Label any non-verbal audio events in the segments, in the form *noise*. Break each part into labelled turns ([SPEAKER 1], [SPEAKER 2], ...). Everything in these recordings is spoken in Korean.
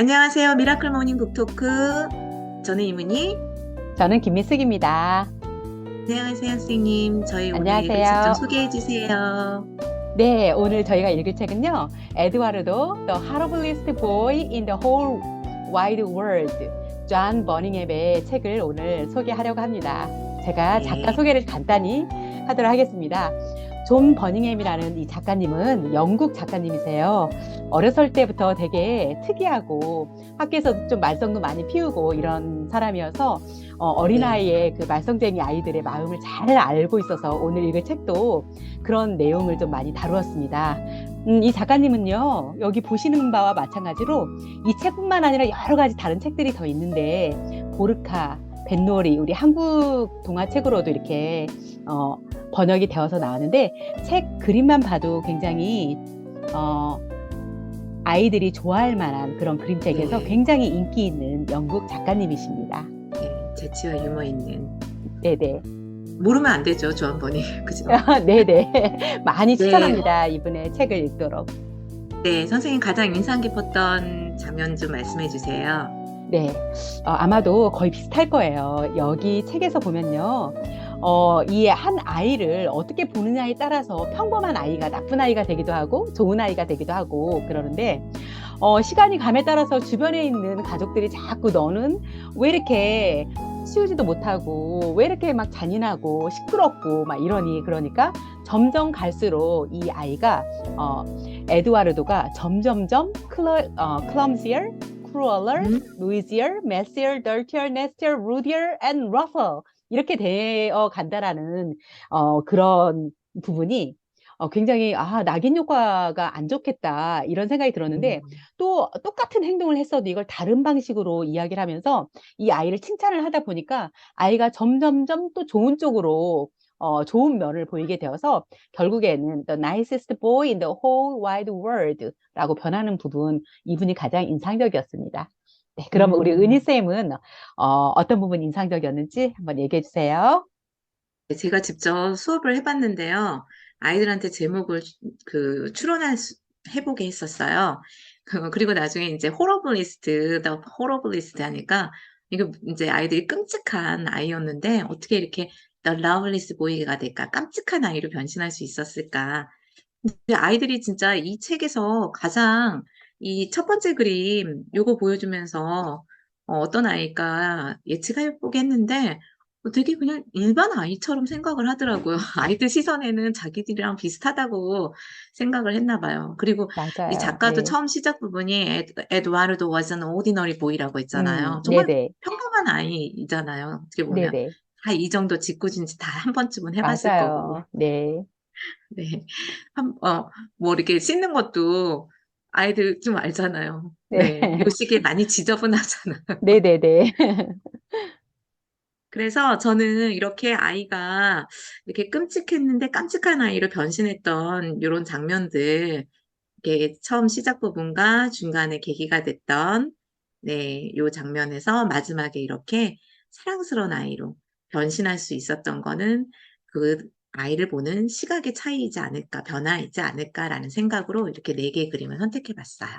[SPEAKER 1] 안녕하세요. 미라클 모닝 북토크. 저는 이문희.
[SPEAKER 2] 저는 김미숙입니다.
[SPEAKER 1] 안녕하세요, 선생님. 저희 오늘
[SPEAKER 2] 안녕하세요.
[SPEAKER 1] 책좀 소개해 주세요.
[SPEAKER 2] 네, 오늘 저희가 읽을 책은요. 에드와르도 The Horriblest Boy in the Whole Wide World 존 버닝햄의 책을 오늘 소개하려고 합니다. 제가
[SPEAKER 1] 네.
[SPEAKER 2] 작가 소개를 간단히 하도록 하겠습니다. 존 버닝햄이라는 이 작가님은 영국 작가님이세요. 어렸을 때부터 되게 특이하고 학교에서 좀 말썽도 많이 피우고 이런 사람이어서 어, 어린아이의 그 말썽쟁이 아이들의 마음을 잘 알고 있어서 오늘 읽을 책도 그런 내용을 좀 많이 다루었습니다. 음, 이 작가님은요, 여기 보시는 바와 마찬가지로 이 책뿐만 아니라 여러 가지 다른 책들이 더 있는데, 보르카, 뱃놀이, 우리 한국 동화책으로도 이렇게 어, 번역이 되어서 나왔는데, 책 그림만 봐도 굉장히 어, 아이들이 좋아할 만한 그런 그림책에서
[SPEAKER 1] 네.
[SPEAKER 2] 굉장히 인기 있는 영국 작가님이십니다.
[SPEAKER 1] 네, 재치와 유머 있는.
[SPEAKER 2] 네네.
[SPEAKER 1] 모르면 안 되죠, 조한번이. *laughs* 그죠? *laughs*
[SPEAKER 2] 네네. 많이
[SPEAKER 1] 네.
[SPEAKER 2] 추천합니다. 이분의 책을 읽도록.
[SPEAKER 1] 네, 선생님 가장 인상 깊었던 장면 좀 말씀해 주세요.
[SPEAKER 2] 네, 어, 아마도 거의 비슷할 거예요. 여기 책에서 보면요. 어, 이 한 아이를 어떻게 보느냐에 따라서 평범한 아이가 나쁜 아이가 되기도 하고 좋은 아이가 되기도 하고 그러는데 어, 시간이 감에 따라서 주변에 있는 가족들이 자꾸 너는 왜 이렇게 치우지도 못하고 왜 이렇게 막 잔인하고 시끄럽고 막 이러니 그러니까 점점 갈수록 이 아이가 어, 에드와르도가 점점점 클러, 어, clumsier, crueler,
[SPEAKER 1] 음?
[SPEAKER 2] noisier, messier, dirtier, nastier, rudier, and rougher 이렇게 되어 간다라는 어, 그런 부분이 어, 굉장히 아 낙인 효과가 안 좋겠다 이런 생각이 들었는데
[SPEAKER 1] 음,
[SPEAKER 2] 또 똑같은 행동을 했어도 이걸 다른 방식으로 이야기를 하면서 이 아이를 칭찬을 하다 보니까 아이가 점점점 또 좋은 쪽으로 어, 좋은 면을 보이게 되어서 결국에는 the nicest boy in the whole wide world 라고 변하는 부분 이분이 가장 인상적이었습니다. 네, 그럼 우리
[SPEAKER 1] 음.
[SPEAKER 2] 은희쌤은 어, 어떤 부분이 인상적이었는지 한번 얘기해 주세요.
[SPEAKER 1] 네, 제가 직접 수업을 해봤는데요. 아이들한테 제목을 주- 그 추론할 수- 해보게 했었어요. 그- *laughs* 그리고 나중에 이제 호러블리스트, 더 호러블리스트 하니까 이거 이제 아이들이 끔찍한 아이였는데 어떻게 이렇게 Loveliest Boy가 될까? 깜찍한 아이로 변신할 수 있었을까? 근데 아이들이 진짜 이 책에서 가장 이 첫 번째 그림 요거 보여주면서 어, 어떤 아이가 예측해보게 했는데 어, 되게 그냥 일반 아이처럼 생각을 하더라고요. *laughs* 아이들 시선에는 자기들이랑 비슷하다고 생각을 했나 봐요. 그리고
[SPEAKER 2] 맞아요.
[SPEAKER 1] 이 작가도
[SPEAKER 2] 네.
[SPEAKER 1] 처음 시작 부분이 에, 에드와르도 was an ordinary boy라고 했잖아요.
[SPEAKER 2] 음,
[SPEAKER 1] 정말
[SPEAKER 2] 네네.
[SPEAKER 1] 평범한 아이잖아요. 어떻게 보면
[SPEAKER 2] 네네.
[SPEAKER 1] 다 이 정도 짓궂은지 다 한 번쯤은 해봤을 거고.
[SPEAKER 2] 맞아요. 네.
[SPEAKER 1] 네. 한, 어, 뭐 이렇게 씻는 것도 아이들 좀 알잖아요.
[SPEAKER 2] 네.
[SPEAKER 1] 네. 요 시기에 많이 지저분하잖아요. *laughs*
[SPEAKER 2] 네네네.
[SPEAKER 1] 그래서 저는 이렇게 아이가 이렇게 끔찍했는데 깜찍한 아이로 변신했던 이런 장면들, 이게 처음 시작 부분과 중간에 계기가 됐던, 네, 요 장면에서 마지막에 이렇게 사랑스러운 아이로 변신할 수 있었던 거는 그 아이를 보는 시각의 차이이지 않을까, 변화이지 않을까라는 생각으로 이렇게 네 개의 그림을 선택해 봤어요.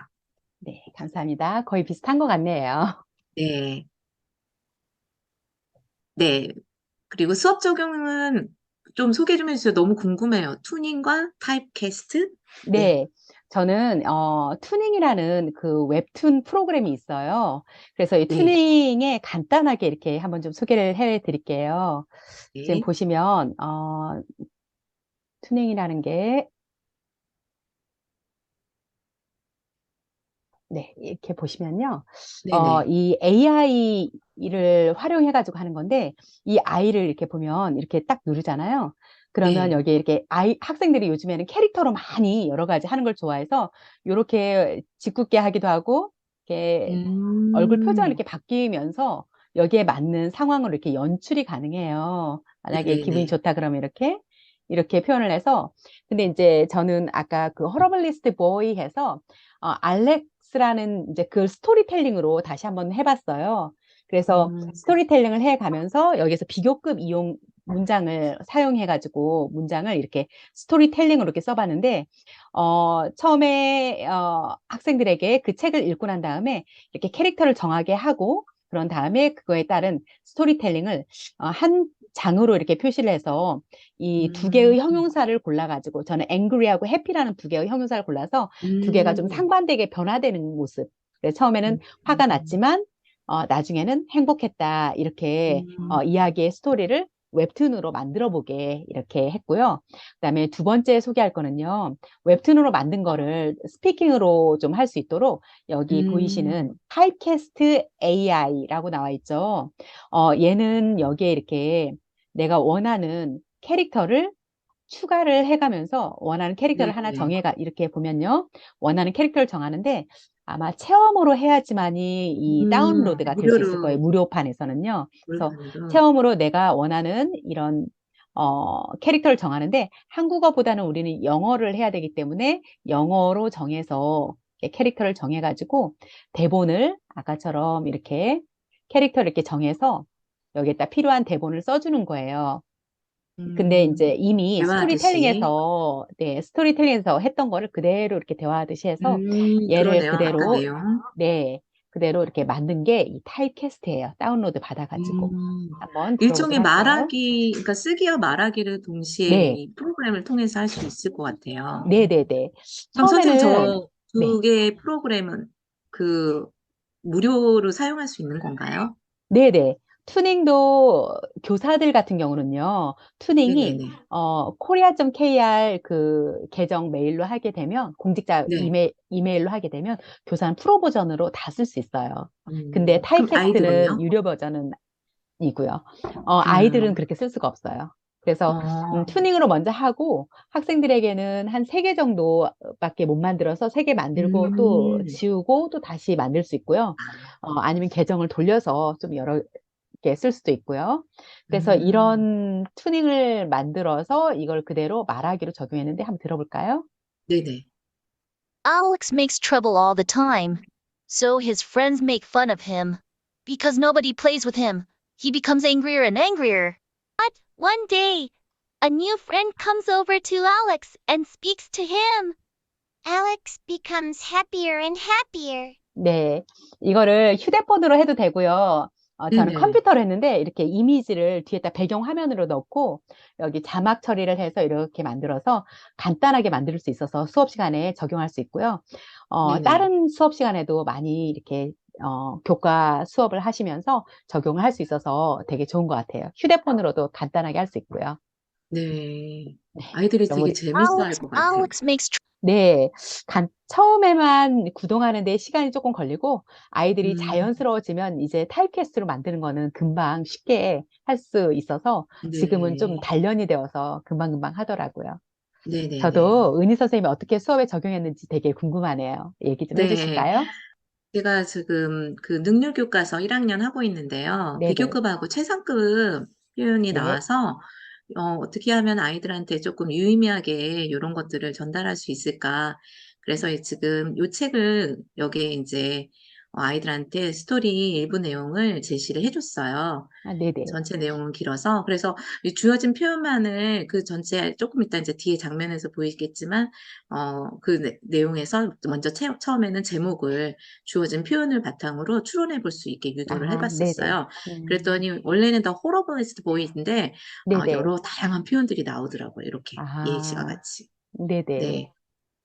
[SPEAKER 2] 네, 감사합니다. 거의 비슷한 것 같네요. *laughs*
[SPEAKER 1] 네. 네. 그리고 수업 적용은 좀 소개 좀 해주세요. 너무 궁금해요. 투닝과 타입캐스트? 네.
[SPEAKER 2] 네, 저는 어, 투닝이라는 그 웹툰 프로그램이 있어요. 그래서 이
[SPEAKER 1] 네.
[SPEAKER 2] 투닝에 간단하게 이렇게 한번 좀 소개를 해 드릴게요. 지금
[SPEAKER 1] 네.
[SPEAKER 2] 보시면 어, 투닝이라는 게 네, 이렇게 보시면요. 어,
[SPEAKER 1] 네네.
[SPEAKER 2] 이 AI를 활용해 가지고 하는 건데 이 아이를 이렇게 보면 이렇게 딱 누르잖아요. 그러면
[SPEAKER 1] 네.
[SPEAKER 2] 여기에 이렇게 아이 학생들이 요즘에는 캐릭터로 많이 여러 가지 하는 걸 좋아해서 요렇게 짓궂게 하기도 하고 이렇게 얼굴 표정이
[SPEAKER 1] 음,
[SPEAKER 2] 이렇게 바뀌면서 여기에 맞는 상황으로 이렇게 연출이 가능해요. 만약에 기분이
[SPEAKER 1] 네네.
[SPEAKER 2] 좋다 그러면 이렇게 이렇게 표현을 해서 근데 이제 저는 아까 그 허러블리스트 보이 해서 어, 알렉스라는 이제 그 스토리텔링으로 다시 한번 해 봤어요. 그래서
[SPEAKER 1] 음,
[SPEAKER 2] 스토리텔링을 해 가면서 여기서 비교급 이용 문장을 사용해가지고 문장을 이렇게 스토리텔링으로 이렇게 써봤는데, 어, 처음에, 어, 학생들에게 그 책을 읽고 난 다음에 이렇게 캐릭터를 정하게 하고, 그런 다음에 그거에 따른 스토리텔링을 어, 한 장으로 이렇게 표시를 해서 이두 개의
[SPEAKER 1] 음,
[SPEAKER 2] 형용사를 골라가지고 저는 angry하고 happy라는 두 개의 형용사를 골라서 두 개가 좀
[SPEAKER 1] 음,
[SPEAKER 2] 상반되게 변화되는 모습. 그래서 처음에는 화가
[SPEAKER 1] 음,
[SPEAKER 2] 났지만 어, 나중에는 행복했다. 이렇게 어,
[SPEAKER 1] 음,
[SPEAKER 2] 이야기의 스토리를 웹툰으로 만들어 보게 이렇게 했고요. 그다음에 두 번째 소개할 거는요. 웹툰으로 만든 거를 스피킹으로 좀 할 수 있도록 여기 보이시는
[SPEAKER 1] 음,
[SPEAKER 2] 타입캐스트 AI라고 나와 있죠. 어, 얘는 여기에 이렇게 내가 원하는 캐릭터를 추가를 해가면서 원하는 캐릭터를 하나
[SPEAKER 1] 네네.
[SPEAKER 2] 정해가 이렇게 보면요. 원하는 캐릭터를 정하는데 아마 체험으로 해야지만이 이
[SPEAKER 1] 음,
[SPEAKER 2] 다운로드가 될 수 있을 거예요. 무료판에서는요. 그래서
[SPEAKER 1] 무료판으로.
[SPEAKER 2] 체험으로 내가 원하는 이런 어, 캐릭터를 정하는데 한국어보다는 우리는 영어를 해야 되기 때문에 영어로 정해서 이렇게 캐릭터를 정해가지고 대본을 아까처럼 이렇게 캐릭터를 이렇게 정해서 여기에다 필요한 대본을 써주는 거예요. 근데
[SPEAKER 1] 음,
[SPEAKER 2] 이제 이미. 스토리텔링에서, 네, 스토리텔링에서 했던 거를 그대로 이렇게 대화하듯이 해서
[SPEAKER 1] 음,
[SPEAKER 2] 얘를
[SPEAKER 1] 그러네요.
[SPEAKER 2] 그대로,
[SPEAKER 1] 내용.
[SPEAKER 2] 네, 그대로 이렇게 만든 게 이 타입캐스트예요. 다운로드 받아가지고.
[SPEAKER 1] 음,
[SPEAKER 2] 한번
[SPEAKER 1] 일종의
[SPEAKER 2] 들어보도록 할까요?
[SPEAKER 1] 말하기, 그러니까 쓰기와 말하기를 동시에
[SPEAKER 2] 네,
[SPEAKER 1] 이 프로그램을 통해서 할 수 있을 것 같아요.
[SPEAKER 2] 네네네.
[SPEAKER 1] 그럼 선생님,
[SPEAKER 2] 처음에는,
[SPEAKER 1] 저
[SPEAKER 2] 네,
[SPEAKER 1] 두 개의 프로그램은 그 무료로 사용할 수 있는 건가요?
[SPEAKER 2] 네네. 투닝도 교사들 같은 경우는요, 투닝이,
[SPEAKER 1] 네네네.
[SPEAKER 2] 어, korea.kr 그 계정 메일로 하게 되면, 공직자
[SPEAKER 1] 네.
[SPEAKER 2] 이메, 이메일로 하게 되면, 교사는 프로 버전으로 다 쓸 수 있어요. 근데
[SPEAKER 1] 음,
[SPEAKER 2] 타입캐스트는
[SPEAKER 1] 아이들은요?
[SPEAKER 2] 유료 버전은 이고요. 어, 아이들은
[SPEAKER 1] 음,
[SPEAKER 2] 그렇게 쓸 수가 없어요. 그래서 음,
[SPEAKER 1] 어,
[SPEAKER 2] 투닝으로 먼저 하고 학생들에게는 한 세 개 정도밖에 못 만들어서 세 개 만들고 또
[SPEAKER 1] 음,
[SPEAKER 2] 지우고 또 다시 만들 수 있고요. 어, 아니면 계정을 돌려서 좀 여러 개 쓸 수도 있고요. 그래서
[SPEAKER 1] 음,
[SPEAKER 2] 이런 투닝을 만들어서 이걸 그대로 말하기로 적용했는데 한번 들어볼까요?
[SPEAKER 1] 네네.
[SPEAKER 3] Alex makes trouble all the time. So his friends make fun of him. Because nobody plays with him, he becomes angrier and angrier. But one day, a new friend comes over to Alex and speaks to him. Alex becomes happier and happier.
[SPEAKER 2] 네, 이거를 휴대폰으로 해도 되고요. 어, 저는
[SPEAKER 1] 네네.
[SPEAKER 2] 컴퓨터로 했는데 이렇게 이미지를 뒤에다 배경 화면으로 넣고 여기 자막 처리를 해서 이렇게 만들어서 간단하게 만들 수 있어서 수업 시간에 적용할 수 있고요. 어,
[SPEAKER 1] 네네.
[SPEAKER 2] 다른 수업 시간에도 많이 이렇게 어, 교과 수업을 하시면서 적용을 할 수 있어서 되게 좋은 것 같아요. 휴대폰으로도 간단하게 할 수 있고요.
[SPEAKER 1] 네. 아이들이
[SPEAKER 2] 너무
[SPEAKER 1] 되게 재밌어 할
[SPEAKER 3] Alex,
[SPEAKER 1] 것 같아요.
[SPEAKER 3] Alex makes tr-
[SPEAKER 2] 네, 간, 처음에만 구동하는데 시간이 조금 걸리고 아이들이
[SPEAKER 1] 음,
[SPEAKER 2] 자연스러워지면 이제 타입캐스트로 만드는 거는 금방 쉽게 할 수 있어서 지금은 좀
[SPEAKER 1] 네.
[SPEAKER 2] 단련이 되어서 금방금방 하더라고요.
[SPEAKER 1] 네네네.
[SPEAKER 2] 저도 은희 선생님이 어떻게 수업에 적용했는지 되게 궁금하네요. 얘기 좀
[SPEAKER 1] 네.
[SPEAKER 2] 해주실까요?
[SPEAKER 1] 제가 지금 그 능률 교과서 1학년 하고 있는데요.
[SPEAKER 2] 네네,
[SPEAKER 1] 비교급하고 최상급 표현이
[SPEAKER 2] 네,
[SPEAKER 1] 나와서 어, 어떻게 하면 아이들한테 조금 유의미하게 이런 것들을 전달할 수 있을까. 그래서 이 지금 이 책을 여기에 이제 어, 아이들한테 스토리 일부 내용을 제시를 해줬어요.
[SPEAKER 2] 아, 네네,
[SPEAKER 1] 전체 내용은 길어서 그래서 이 주어진 표현만을 그 전체 조금 이따 이제 뒤에 장면에서 보이겠지만 어 그 내용에서 먼저 채- 처음에는 제목을 주어진 표현을 바탕으로 추론해 볼 수 있게 유도를
[SPEAKER 2] 아, 네네,
[SPEAKER 1] 해봤었어요.
[SPEAKER 2] 음,
[SPEAKER 1] 그랬더니 원래는 더 호러블리스트 보이인데 어,
[SPEAKER 2] 네네,
[SPEAKER 1] 여러 다양한 표현들이 나오더라고요. 이렇게 예시와
[SPEAKER 2] 아,
[SPEAKER 1] 같이.
[SPEAKER 2] 네네,
[SPEAKER 1] 네.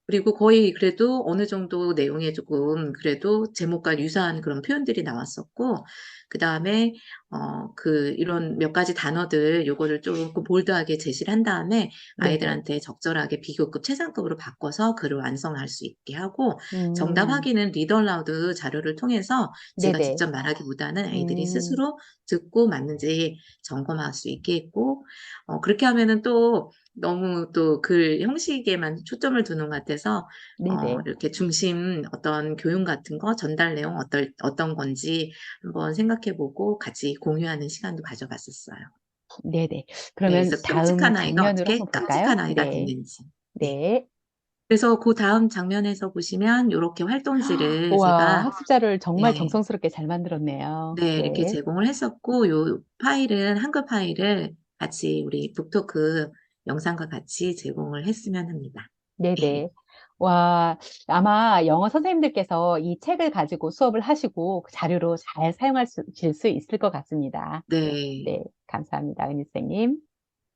[SPEAKER 1] 그리고 거의 그래도 어느 정도 내용에 조금 그래도 제목과 유사한 그런 표현들이 나왔었고, 그 다음에, 어, 그, 이런 몇 가지 단어들, 요거를 조금 볼드하게 제시를 한 다음에
[SPEAKER 2] 네네,
[SPEAKER 1] 아이들한테 적절하게 비교급, 최상급으로 바꿔서 글을 완성할 수 있게 하고, 정답
[SPEAKER 2] 음,
[SPEAKER 1] 확인은 리더라우드 자료를 통해서 제가
[SPEAKER 2] 네네,
[SPEAKER 1] 직접 말하기보다는 아이들이
[SPEAKER 2] 음,
[SPEAKER 1] 스스로 듣고 맞는지 점검할 수 있게 했고, 어, 그렇게 하면은 또 너무 또 글 형식에만 초점을 두는 것 같아서 어. 이렇게 중심 어떤 교훈 같은 거 전달 내용 어떨, 어떤 건지 한번 생각해보고 같이 공유하는 시간도 가져봤었어요.
[SPEAKER 2] 네네.
[SPEAKER 1] 네,
[SPEAKER 2] 그러면
[SPEAKER 1] 그래서
[SPEAKER 2] 다음
[SPEAKER 1] 끔찍한 아이가
[SPEAKER 2] 장면으로
[SPEAKER 1] 어떻게
[SPEAKER 2] 한번 볼까요?
[SPEAKER 1] 깜찍한 아이가
[SPEAKER 2] 네,
[SPEAKER 1] 됐는지. 네.
[SPEAKER 2] 네.
[SPEAKER 1] 그래서 그 다음 장면에서 보시면 이렇게 활동지를
[SPEAKER 2] 우와,
[SPEAKER 1] 제가
[SPEAKER 2] 학습자를 정말
[SPEAKER 1] 네,
[SPEAKER 2] 정성스럽게 잘 만들었네요.
[SPEAKER 1] 네, 이렇게
[SPEAKER 2] 네,
[SPEAKER 1] 제공을 했었고, 요 파일은, 한글 파일을 같이 우리 북토크 영상과 같이 제공을 했으면 합니다.
[SPEAKER 2] 네네. 와, 아마 영어 선생님들께서 이 책을 가지고 수업을 하시고 그 자료로 잘 사용하실 수 있을 것 같습니다.
[SPEAKER 1] 네,
[SPEAKER 2] 네, 감사합니다, 은희 선생님.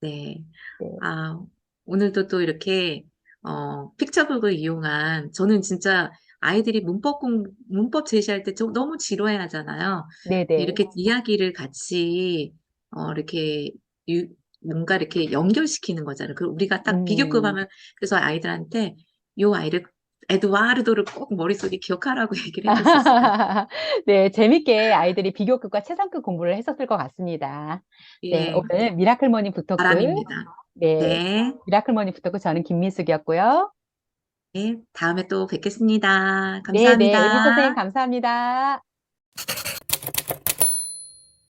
[SPEAKER 1] 네.
[SPEAKER 2] 네.
[SPEAKER 1] 아, 오늘도 또 이렇게, 어, 픽처북을 이용한, 저는 진짜 아이들이 문법 공, 문법 제시할 때 좀 너무 지루해 하잖아요.
[SPEAKER 2] 네네.
[SPEAKER 1] 이렇게 이야기를 같이, 어, 이렇게, 유, 뭔가 이렇게 연결시키는 거잖아요. 그 우리가 딱 비교급
[SPEAKER 2] 음.
[SPEAKER 1] 하면, 그래서 아이들한테 요 아이를, 에드와르도를 꼭 머릿속에 기억하라고 *laughs* 얘기를 해줬었어요. *laughs*
[SPEAKER 2] 네, 재밌게 아이들이 비교급과 최상급 공부를 했었을 것 같습니다. 네,
[SPEAKER 1] 예,
[SPEAKER 2] 오늘 미라클 모닝 북토크.
[SPEAKER 1] 바람입니다.
[SPEAKER 2] 네,
[SPEAKER 1] 네,
[SPEAKER 2] 미라클 모닝 북토크 저는 김민숙이었고요.
[SPEAKER 1] 네, 다음에 또 뵙겠습니다.
[SPEAKER 2] 네, 네,
[SPEAKER 1] 감사합니다.
[SPEAKER 2] 선생님 감사합니다.